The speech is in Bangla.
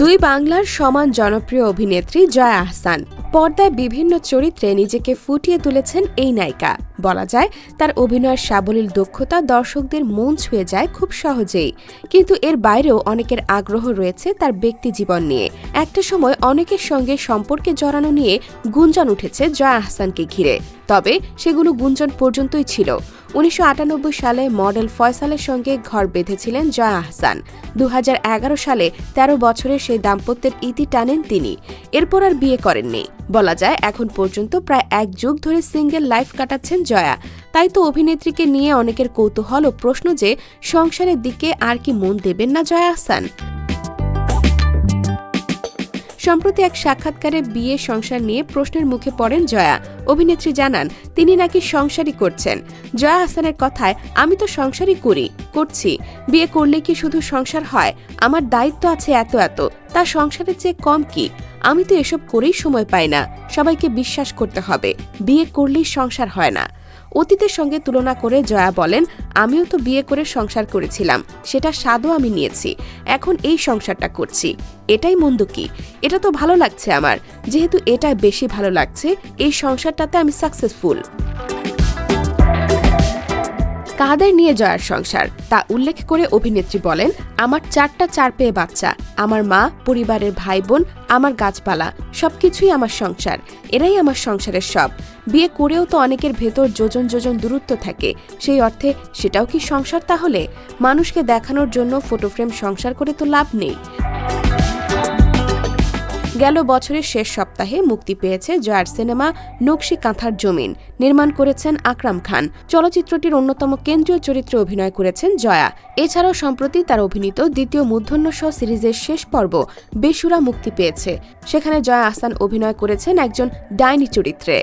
দুই বাংলার সমান জনপ্রিয় অভিনেত্রী জয়া আহসান। পর্দায় বিভিন্ন চরিত্রে নিজেকে ফুটিয়ে তুলেছেন এই নায়িকা। বলা যায়, তার অভিনয়ের সাবলীল দক্ষতা দর্শকদের মন ছুঁয়ে যায় খুব সহজেই। কিন্তু এর বাইরেও অনেকের আগ্রহ রয়েছে তার ব্যক্তি জীবন নিয়ে। একটা সময় অনেকের সঙ্গে সম্পর্কে জড়ানো নিয়ে গুঞ্জন উঠেছে জয়া আহসানকে ঘিরে। তবে সেগুলো গুঞ্জন পর্যন্তই ছিল। উনিশশো আটানব্বই সালে মডেল ফয়সালের সঙ্গে ঘর বেঁধেছিলেন জয়া আহসান। দু হাজার এগারো সালে ১৩ বছরের সেই দাম্পত্যের ইতি টানেন তিনি। এরপর আর বিয়ে করেননি। বলা যায় এখন পর্যন্ত প্রায় এক যুগ ধরে সিঙ্গেল লাইফ কাটাচ্ছেন জয়া। তাই তো অভিনেত্রীকে নিয়ে অনেকের কৌতূহল ও প্রশ্ন যে সংসারের দিকে আর কি মন দেবেন না জয়া আহসান? সম্প্রতি এক সাক্ষাৎকারে বিয়ে সংসার নিয়ে প্রশ্নের মুখে পড়েন জয়া। অভিনেত্রী জানান, তিনি নাকি সংসারই করছেন। জয়া হাসানের কথায়, আমি তো সংসারই করি। করছি, বিয়ে করলে কি শুধু সংসার হয়? আমার দায়িত্ব আছে এত এত, তা সংসারের চেয়ে কম কি? আমি তো এসব করেই সময় পাই না, সবাইকে বিশ্বাস করতে হবে, বিয়ে করলেই সংসার হয় না। অতীতের সঙ্গে তুলনা করে জয়া বলেন, আমিও তো বিয়ে করে সংসার করেছিলাম, সেটা স্বাদও আমি নিয়েছি, এখন এই সংসারটা করছি, এটাই মন্দ কি? এটা তো ভালো লাগছে আমার, যেহেতু এটা বেশি ভালো লাগছে, এই সংসারটাতে আমি সাকসেসফুল কাদের নিয়ে জয়ার সংসার? তা উল্লেখ করে অভিনেত্রী বলেন, আমার চারটা চার পেয়ে বাচ্চা। আমার মা, পরিবারের ভাই বোন আমার গাছপালা, সবকিছুই আমার সংসার। এরাই আমার সংসারের সব। বিয়ে করেও তো অনেকের ভেতর যোজন যোজন দূরত্ব থাকে। সেই অর্থে সেটাও কি সংসার তাহলে? মানুষকে দেখানোর জন্য ফটোফ্রেম সংসার করে তো লাভ নেই। গেল বছরের শেষ সপ্তাহে মুক্তি পেয়েছে জয়ার সিনেমা নকশি কাঁথার জমিন, নির্মাণ করেছেন আকরাম খান। চলচ্চিত্রটির অন্যতম কেন্দ্রীয় চরিত্রে অভিনয় করেছেন জয়া। এছাড়াও সম্প্রতি তার অভিনীত দ্বিতীয় মূর্ধন্য শ সিরিজের শেষ পর্ব, বেসুরা মুক্তি পেয়েছে। সেখানে জয়া আহসান অভিনয় করেছেন একজন ডাইনি চরিত্রে।